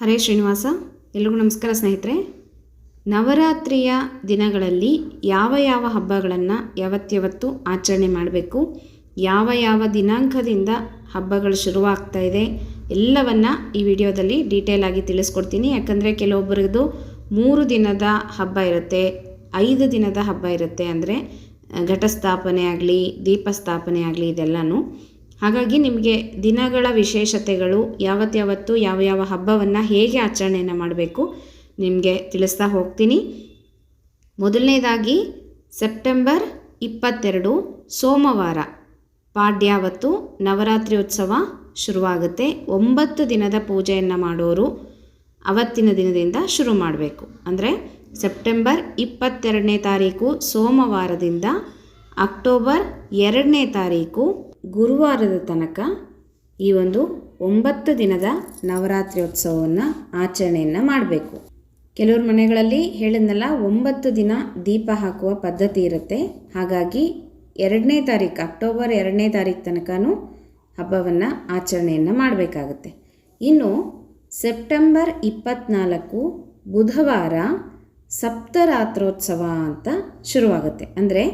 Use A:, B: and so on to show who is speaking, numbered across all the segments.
A: ಹರೇ ಶ್ರೀನಿವಾಸ, ಎಲ್ರಿಗೂ ನಮಸ್ಕಾರ ಸ್ನೇಹಿತರೆ. ನವರಾತ್ರಿಯ ದಿನಗಳಲ್ಲಿ ಯಾವ ಯಾವ ಹಬ್ಬಗಳನ್ನು ಯಾವತ್ಯಾವತ್ತು ಆಚರಣೆ ಮಾಡಬೇಕು, ಯಾವ ಯಾವ ದಿನಾಂಕದಿಂದ ಹಬ್ಬಗಳು ಶುರುವಾಗ್ತಾ ಇದೆ, ಎಲ್ಲವನ್ನು ಈ ವಿಡಿಯೋದಲ್ಲಿ ಡೀಟೇಲ್ ಆಗಿ ತಿಳಿಸ್ಕೊಡ್ತೀನಿ. ಯಾಕಂದರೆ ಕೆಲವೊಬ್ಬರದು ಮೂರು ದಿನದ ಹಬ್ಬ ಇರುತ್ತೆ, ಐದು ದಿನದ ಹಬ್ಬ ಇರುತ್ತೆ ಅಂದರೆ ಘಟಸ್ಥಾಪನೆ ಆಗಲಿ, ದೀಪಸ್ಥಾಪನೆ ಆಗಲಿ ಇದೆಲ್ಲನೂ. ಹಾಗಾಗಿ ನಿಮಗೆ ದಿನಗಳ ವಿಶೇಷತೆಗಳು ಯಾವತ್ಯಾವತ್ತು ಯಾವ ಯಾವ ಹಬ್ಬವನ್ನು ಹೇಗೆ ಆಚರಣೆಯನ್ನು ಮಾಡಬೇಕು ನಿಮಗೆ ತಿಳಿಸ್ತಾ ಹೋಗ್ತೀನಿ. ಮೊದಲನೇದಾಗಿ ಸೆಪ್ಟೆಂಬರ್ ಇಪ್ಪತ್ತೆರಡು ಸೋಮವಾರ ಪಾಡ್ಯಾವತ್ತು ನವರಾತ್ರಿ ಉತ್ಸವ ಶುರುವಾಗುತ್ತೆ. ಒಂಬತ್ತು ದಿನದ ಪೂಜೆಯನ್ನು ಮಾಡೋರು ಅವತ್ತಿನ ದಿನದಿಂದ ಶುರು ಮಾಡಬೇಕು. ಅಂದರೆ ಸೆಪ್ಟೆಂಬರ್ ಇಪ್ಪತ್ತೆರಡನೇ ತಾರೀಕು ಸೋಮವಾರದಿಂದ ಅಕ್ಟೋಬರ್ ಎರಡನೇ ತಾರೀಕು ಗುರುವಾರದ ತನಕ ಈ ಒಂದು ಒಂಬತ್ತು ದಿನದ ನವರಾತ್ರಿ ಉತ್ಸವವನ್ನು ಆಚರಣೆಯನ್ನು ಮಾಡಬೇಕು. ಕೆಲವ್ರ ಮನೆಗಳಲ್ಲಿ ಹೇಳಿದ್ನಲ್ಲ, ಒಂಬತ್ತು ದಿನ ದೀಪ ಹಾಕುವ ಪದ್ಧತಿ ಇರುತ್ತೆ. ಹಾಗಾಗಿ ಎರಡನೇ ತಾರೀಕು ಅಕ್ಟೋಬರ್ ಎರಡನೇ ತಾರೀಕು ತನಕನೂ ಹಬ್ಬವನ್ನು ಆಚರಣೆಯನ್ನು ಮಾಡಬೇಕಾಗುತ್ತೆ. ಇನ್ನು ಸೆಪ್ಟೆಂಬರ್ ಇಪ್ಪತ್ತ್ನಾಲ್ಕು ಬುಧವಾರ ಸಪ್ತರಾತ್ರೋತ್ಸವ ಅಂತ ಶುರುವಾಗುತ್ತೆ. ಅಂದರೆ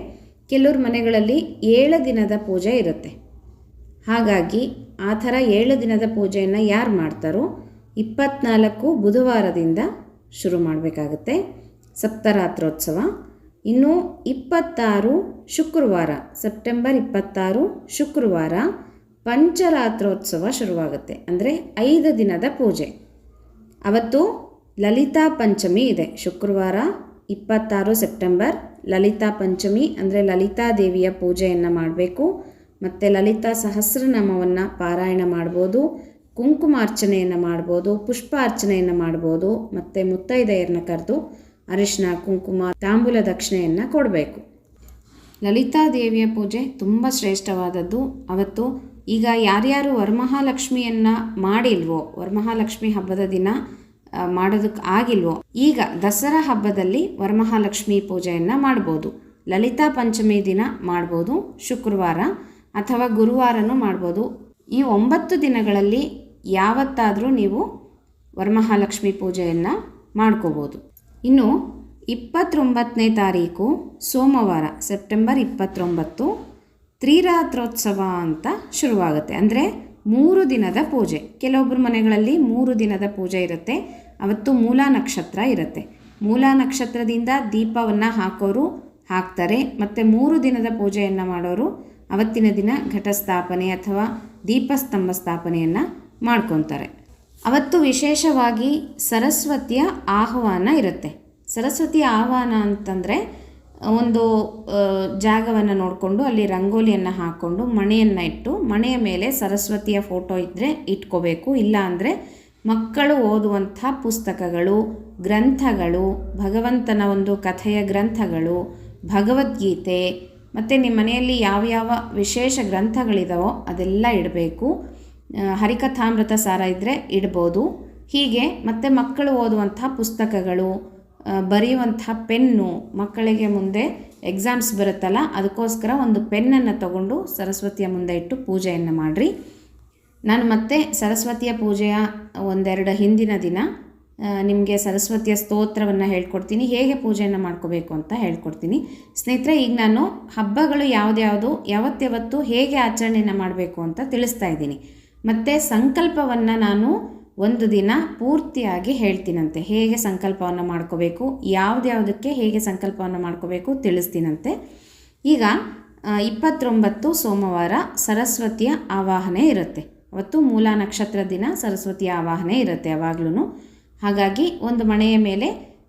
A: ಕೆಲವ್ರ ಮನೆಗಳಲ್ಲಿ ಏಳು ದಿನದ ಪೂಜೆ ಇರುತ್ತೆ. ಹಾಗಾಗಿ ಆ ಥರ ಏಳು ದಿನದ ಪೂಜೆಯನ್ನು ಯಾರು ಮಾಡ್ತಾರೋ ಇಪ್ಪತ್ನಾಲ್ಕು ಬುಧವಾರದಿಂದ ಶುರು ಮಾಡಬೇಕಾಗುತ್ತೆ. ಸಪ್ತರಾತ್ರೋತ್ಸವ. ಇನ್ನು ಇಪ್ಪತ್ತಾರು ಶುಕ್ರವಾರ, ಸೆಪ್ಟೆಂಬರ್ ಇಪ್ಪತ್ತಾರು ಶುಕ್ರವಾರ ಪಂಚರಾತ್ರೋತ್ಸವ ಶುರುವಾಗುತ್ತೆ. ಅಂದರೆ ಐದು ದಿನದ ಪೂಜೆ. ಅವತ್ತು ಲಲಿತಾ ಪಂಚಮಿ ಇದೆ. ಶುಕ್ರವಾರ ಇಪ್ಪತ್ತಾರು ಸೆಪ್ಟೆಂಬರ್ ಲಲಿತಾ ಪಂಚಮಿ ಅಂದರೆ ಲಲಿತಾ ದೇವಿಯ ಪೂಜೆಯನ್ನು ಮಾಡಬೇಕು. ಮತ್ತು ಲಲಿತಾ ಸಹಸ್ರನಾಮವನ್ನು ಪಾರಾಯಣ ಮಾಡ್ಬೋದು, ಕುಂಕುಮಾರ್ಚನೆಯನ್ನು ಮಾಡ್ಬೋದು, ಪುಷ್ಪಾರ್ಚನೆಯನ್ನು ಮಾಡ್ಬೋದು, ಮತ್ತು ಮುತ್ತೈದೆಯರನ್ನ ಕರೆದು ಅರಿಶಿನ ಕುಂಕುಮ, ತಾಂಬೂಲ ದಕ್ಷಿಣೆಯನ್ನು ಕೊಡಬೇಕು. ಲಲಿತಾ ದೇವಿಯ ಪೂಜೆ ತುಂಬ ಶ್ರೇಷ್ಠವಾದದ್ದು. ಅವತ್ತು ಈಗ ಯಾರ್ಯಾರು ವರಮಹಾಲಕ್ಷ್ಮಿಯನ್ನು ಮಾಡಿಲ್ವೋ, ವರಮಹಾಲಕ್ಷ್ಮಿ ಹಬ್ಬದ ದಿನ ಮಾಡೋದಕ್ಕೆ ಆಗಿಲ್ವೋ, ಈಗ ದಸರಾ ಹಬ್ಬದಲ್ಲಿ ವರಮಹಾಲಕ್ಷ್ಮಿ ಪೂಜೆಯನ್ನು ಮಾಡ್ಬೋದು. ಲಲಿತಾ ಪಂಚಮಿ ದಿನ ಮಾಡ್ಬೋದು. ಶುಕ್ರವಾರ ಅಥವಾ ಗುರುವಾರನೂ ಮಾಡ್ಬೋದು. ಈ ಒಂಬತ್ತು ದಿನಗಳಲ್ಲಿ ಯಾವತ್ತಾದರೂ ನೀವು ವರಮಹಾಲಕ್ಷ್ಮಿ ಪೂಜೆಯನ್ನು ಮಾಡ್ಕೋಬೋದು. ಇನ್ನು ಇಪ್ಪತ್ತೊಂಬತ್ತನೇ ತಾರೀಕು ಸೋಮವಾರ, ಸೆಪ್ಟೆಂಬರ್ ಇಪ್ಪತ್ತೊಂಬತ್ತು, ತ್ರಿರಾತ್ರೋತ್ಸವ ಅಂತ ಶುರುವಾಗುತ್ತೆ. ಅಂದರೆ ಮೂರು ದಿನದ ಪೂಜೆ. ಕೆಲವೊಬ್ಬರ ಮನೆಗಳಲ್ಲಿ ಮೂರು ದಿನದ ಪೂಜೆ ಇರುತ್ತೆ. ಅವತ್ತು ಮೂಲ ನಕ್ಷತ್ರ ಇರುತ್ತೆ. ಮೂಲ ನಕ್ಷತ್ರದಿಂದ ದೀಪವನ್ನು ಹಾಕೋರು ಹಾಕ್ತಾರೆ. ಮತ್ತು ಮೂರು ದಿನದ ಪೂಜೆಯನ್ನು ಮಾಡೋರು ಅವತ್ತಿನ ದಿನ ಘಟಸ್ಥಾಪನೆ ಅಥವಾ ದೀಪಸ್ತಂಭ ಸ್ಥಾಪನೆಯನ್ನು ಮಾಡ್ಕೊತಾರೆ. ಅವತ್ತು ವಿಶೇಷವಾಗಿ ಸರಸ್ವತಿಯ ಆಹ್ವಾನ ಇರುತ್ತೆ. ಸರಸ್ವತಿಯ ಆಹ್ವಾನ ಅಂತಂದರೆ ಒಂದು ಜಾಗವನ್ನು ನೋಡಿಕೊಂಡು ಅಲ್ಲಿ ರಂಗೋಲಿಯನ್ನು ಹಾಕ್ಕೊಂಡು ಮಣೆಯನ್ನು ಇಟ್ಟು ಮಣೆಯ ಮೇಲೆ ಸರಸ್ವತಿಯ ಫೋಟೋ ಇದ್ದರೆ ಇಟ್ಕೋಬೇಕು. ಇಲ್ಲ ಅಂದರೆ ಮಕ್ಕಳು ಓದುವಂಥ ಪುಸ್ತಕಗಳು, ಗ್ರಂಥಗಳು, ಭಗವಂತನ ಒಂದು ಕಥೆಯ ಗ್ರಂಥಗಳು, ಭಗವದ್ಗೀತೆ ಮತ್ತು ನಿಮ್ಮ ಮನೆಯಲ್ಲಿ ಯಾವ್ಯಾವ ವಿಶೇಷ ಗ್ರಂಥಗಳಿದಾವೋ ಅದೆಲ್ಲ ಇಡಬೇಕು. ಹರಿಕಥಾಮೃತ ಸಾರ ಇದ್ದರೆ ಇಡ್ಬೋದು. ಹೀಗೆ ಮತ್ತು ಮಕ್ಕಳು ಓದುವಂಥ ಪುಸ್ತಕಗಳು ಬರೆಯುವಂಥ ಪೆನ್ನು, ಮಕ್ಕಳಿಗೆ ಮುಂದೆ ಎಕ್ಸಾಮ್ಸ್ ಬರುತ್ತಲ್ಲ, ಅದಕ್ಕೋಸ್ಕರ ಒಂದು ಪೆನ್ನನ್ನು ತಗೊಂಡು ಸರಸ್ವತಿಯ ಮುಂದೆ ಇಟ್ಟು ಪೂಜೆಯನ್ನು ಮಾಡಿರಿ. ನಾನು ಮತ್ತೆ ಸರಸ್ವತಿಯ ಪೂಜೆಯ ಒಂದೆರಡು ಹಿಂದಿನ ದಿನ ನಿಮಗೆ ಸರಸ್ವತಿಯ ಸ್ತೋತ್ರವನ್ನು ಹೇಳ್ಕೊಡ್ತೀನಿ. ಹೇಗೆ ಪೂಜೆಯನ್ನು ಮಾಡ್ಕೋಬೇಕು ಅಂತ ಹೇಳ್ಕೊಡ್ತೀನಿ. ಸ್ನೇಹಿತರೆ, ಈಗ ನಾನು ಹಬ್ಬಗಳು ಯಾವುದ್ಯಾವುದು ಯಾವತ್ತೆವತ್ತು ಹೇಗೆ ಆಚರಣೆಯನ್ನು ಮಾಡಬೇಕು ಅಂತ ತಿಳಿಸ್ತಾ ಇದ್ದೀನಿ. ಮತ್ತು ಸಂಕಲ್ಪವನ್ನು ನಾನು ಒಂದು ದಿನ ಪೂರ್ತಿಯಾಗಿ ಹೇಳ್ತೀನಂತೆ. ಹೇಗೆ ಸಂಕಲ್ಪವನ್ನು ಮಾಡ್ಕೋಬೇಕು ಯಾವುದ್ಯಾವುದಕ್ಕೆ ಹೇಗೆ ಸಂಕಲ್ಪವನ್ನು ಮಾಡ್ಕೋಬೇಕು ತಿಳಿಸ್ತೀನಂತೆ. ಈಗ ಇಪ್ಪತ್ತೊಂಬತ್ತು ಸೋಮವಾರ ಸರಸ್ವತಿಯ ಆವಾಹನೆ ಇರುತ್ತೆ. ಅವತ್ತು ಮೂಲ ನಕ್ಷತ್ರ ದಿನ ಸರಸ್ವತಿಯ ಆವಾಹನೆ ಇರುತ್ತೆ ಯಾವಾಗಲೂ ಹಾಗಾಗಿ ಒಂದು ಮನೆಯ ಮೇಲೆ